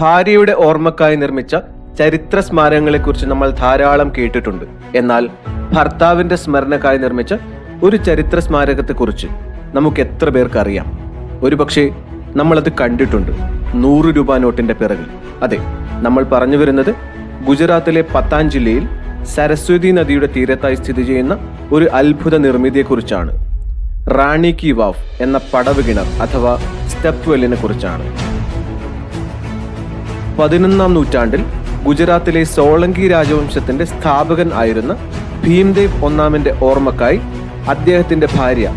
ഭാര്യയുടെ ഓർമ്മക്കായി നിർമ്മിച്ച ചരിത്ര സ്മാരകങ്ങളെക്കുറിച്ച് നമ്മൾ ധാരാളം കേട്ടിട്ടുണ്ട്. എന്നാൽ ഭർത്താവിന്റെ സ്മരണക്കായി നിർമ്മിച്ച ഒരു ചരിത്ര സ്മാരകത്തെക്കുറിച്ച് നമുക്ക് എത്ര പേർക്ക് അറിയാം ഒരുപക്ഷെ നമ്മളത് കണ്ടിട്ടുണ്ട്. നൂറ് രൂപ നോട്ടിന്റെ പിറകിൽ. അതെ നമ്മൾ പറഞ്ഞു വരുന്നത് ഗുജറാത്തിലെ പത്താൻ ജില്ലയിൽ സരസ്വതി നദിയുടെ തീരത്തായി സ്ഥിതി ചെയ്യുന്ന ഒരു അത്ഭുത നിർമ്മിതിയെക്കുറിച്ചാണ്. റാണി കി വാഫ് എന്ന പടവ് കിണർ അഥവാ സ്റ്റെപ്പ് വെല്ലിനെ കുറിച്ചാണ്. പതിനൊന്നാം നൂറ്റാണ്ടിൽ ഗുജറാത്തിലെ സോളങ്കി രാജവംശത്തിന്റെ സ്ഥാപകൻ ആയിരുന്ന ഭീംദേവ് ഒന്നാമന്റെ ഓർമ്മക്കായി അദ്ദേഹത്തിന്റെ ഭാര്യ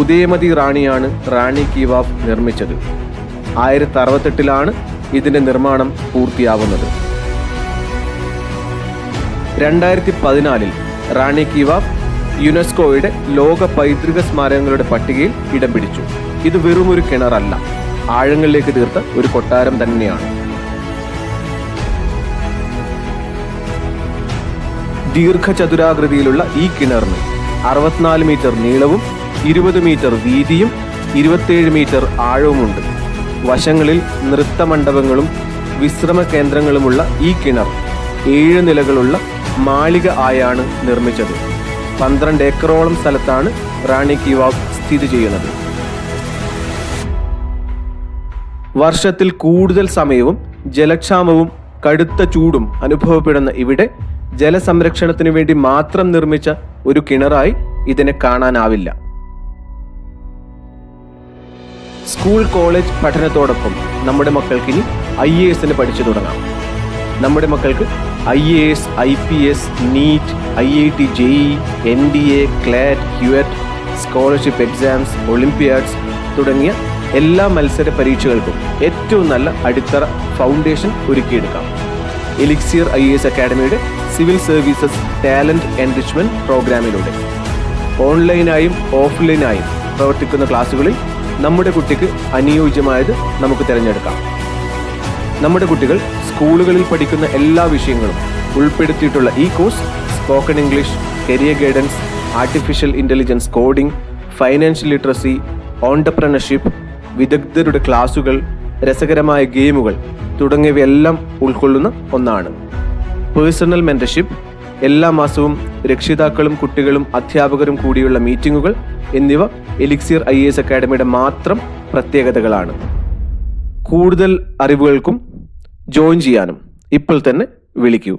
ഉദയമതി റാണിയാണ് റാണി കി വാഫ് നിർമ്മിച്ചത്. ആയിരത്തി അറുപത്തെട്ടിലാണ് ഇതിന്റെ നിർമ്മാണം പൂർത്തിയാവുന്നത്. രണ്ടായിരത്തി പതിനാലിൽ റാണി കി വാഫ് യുനെസ്കോയുടെ ലോക പൈതൃക സ്മാരകങ്ങളുടെ പട്ടികയിൽ ഇടം പിടിച്ചു. ഇത് വെറുമൊരു കിണറല്ല ആഴങ്ങളിലേക്ക് തീർത്ത ഒരു കൊട്ടാരം തന്നെയാണ്. ദീർഘചതുരാകൃതിയിലുള്ള ഈ കിണറിന് അറുപത്തിനാല് മീറ്റർ നീളവും ഇരുപത് മീറ്റർ വീതിയും ഇരുപത്തിയേഴ് മീറ്റർ ആഴവുമുണ്ട്. വശങ്ങളിൽ നൃത്തമണ്ഡപങ്ങളും വിശ്രമ കേന്ദ്രങ്ങളുമുള്ള ഈ കിണർ ഏഴ് നിലകളുള്ള മാളിക ആയാണ് നിർമ്മിച്ചത്. പന്ത്രണ്ട് ഏക്കറോളം സ്ഥലത്താണ് റാണി കി വാവ് സ്ഥിതി ചെയ്യുന്നത്. വർഷത്തിൽ കൂടുതൽ സമയവും ജലക്ഷാമവും കടുത്ത ചൂടും അനുഭവപ്പെടുന്ന ഇവിടെ ജലസംരക്ഷണത്തിനു വേണ്ടി മാത്രം നിർമ്മിച്ച ഒരു കിണറായി ഇതിനെ കാണാനാവില്ല. സ്കൂൾ കോളേജ് പഠനത്തോടൊപ്പം നമ്മുടെ മക്കൾക്ക് ഇനി ഐ എ എസിന് പഠിച്ചു തുടങ്ങാം. നമ്മുടെ മക്കൾക്ക് I A S I P S NEET I I T JEE N D A CLAT CUET scholarship exams olympiads തുടങ്ങിയ എല്ലാ മത്സര പരീക്ഷകൾക്കും ഏറ്റവും നല്ല അടിത്തറ ഫൗണ്ടേഷൻ ഒരുക്കിയെടുക്കാം. എലിക്സിയർ ഐ എസ് അക്കാഡമിയുടെ സിവിൽ സർവീസസ് ടാലന്റ് എൻറിച്ച്മെന്റ് പ്രോഗ്രാമിലൂടെ. ഓൺലൈനായും ഓഫ്ലൈനായും പ്രവർത്തിക്കുന്ന ക്ലാസ്സുകളിൽ നമ്മുടെ കുട്ടിക്ക് അനുയോജ്യമായത് നമുക്ക് തിരഞ്ഞെടുക്കാം. നമ്മുടെ കുട്ടികൾ സ്കൂളുകളിൽ പഠിക്കുന്ന എല്ലാ വിഷയങ്ങളും ഉൾപ്പെടുത്തിയിട്ടുള്ള ഈ course spoken English career guidance artificial intelligence coding financial literacy entrepreneurship വിദഗ്ധരുടെ ക്ലാസുകൾ രസകരമായ ഗെയിമുകൾ തുടങ്ങിയവയെല്ലാം ഉൾക്കൊള്ളുന്ന ഒന്നാണ്. പേഴ്സണൽ മെന്റർഷിപ്പ് എല്ലാ മാസവും രക്ഷിതാക്കളും കുട്ടികളും അധ്യാപകരും കൂടിയുള്ള മീറ്റിംഗുകൾ എന്നിവ എലിക്സിയർ ഐ എസ് അക്കാഡമിയുടെ മാത്രം പ്രത്യേകതകളാണ്. കൂടുതൽ അറിവുകൾക്കും ജോയിൻ ചെയ്യാനും ഇപ്പോൾ തന്നെ വിളിക്കൂ.